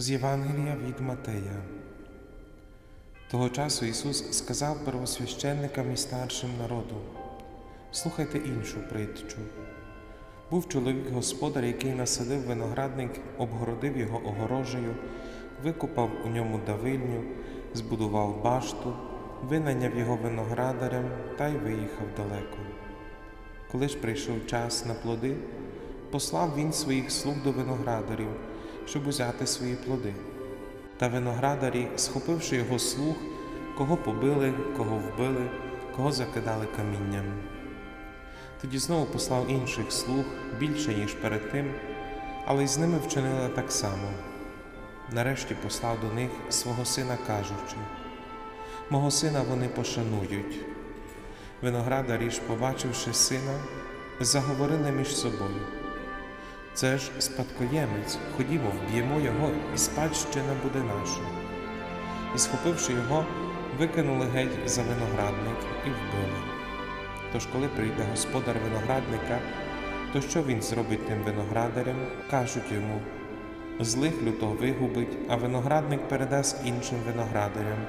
З Євангелія від Матея. Того часу Ісус сказав первосвященникам і старшим народу: Слухайте іншу притчу. Був чоловік господар, який насадив виноградник, обгородив його огорожею, викопав у ньому давильню, збудував башту, винайняв його виноградарям та й виїхав далеко. Коли ж прийшов час на плоди, послав він своїх слуг до виноградарів, щоб узяти свої плоди. Та виноградарі, схопивши його слуг, кого побили, кого вбили, кого закидали камінням. Тоді знову послав інших слуг більше, ніж перед тим, але й з ними вчинили так само. Нарешті послав до них свого сина, кажучи: Мого сина вони пошанують. Виноградарі ж, побачивши сина, заговорили між собою. Це ж спадкоємець, ходімо, вб'ємо його, і спадщина буде наша. І, схопивши його, викинули геть за виноградник і вбили. Тож, коли прийде господар виноградника, то що він зробить тим виноградарям? Кажуть йому: злих лютого вигубить, а виноградник передасть іншим виноградарям,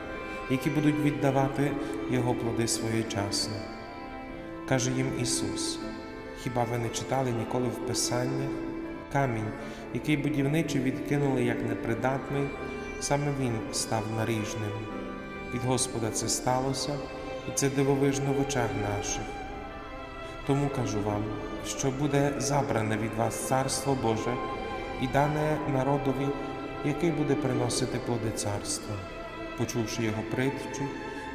які будуть віддавати його плоди своєчасно. Каже їм Ісус: Хіба ви не читали ніколи в Писаннях? Камінь, який будівничі відкинули як непридатний, саме він став наріжним. Від Господа це сталося, і це дивовижно в очах наших. Тому кажу вам, що буде забране від вас Царство Боже і дане народові, який буде приносити плоди царства. Почувши його притчу,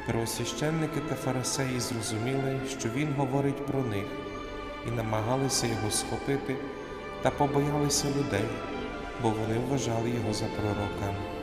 первосвященники та фарисеї зрозуміли, що він говорить про них, і намагалися його схопити та побоялися людей, бо вони вважали його за пророка.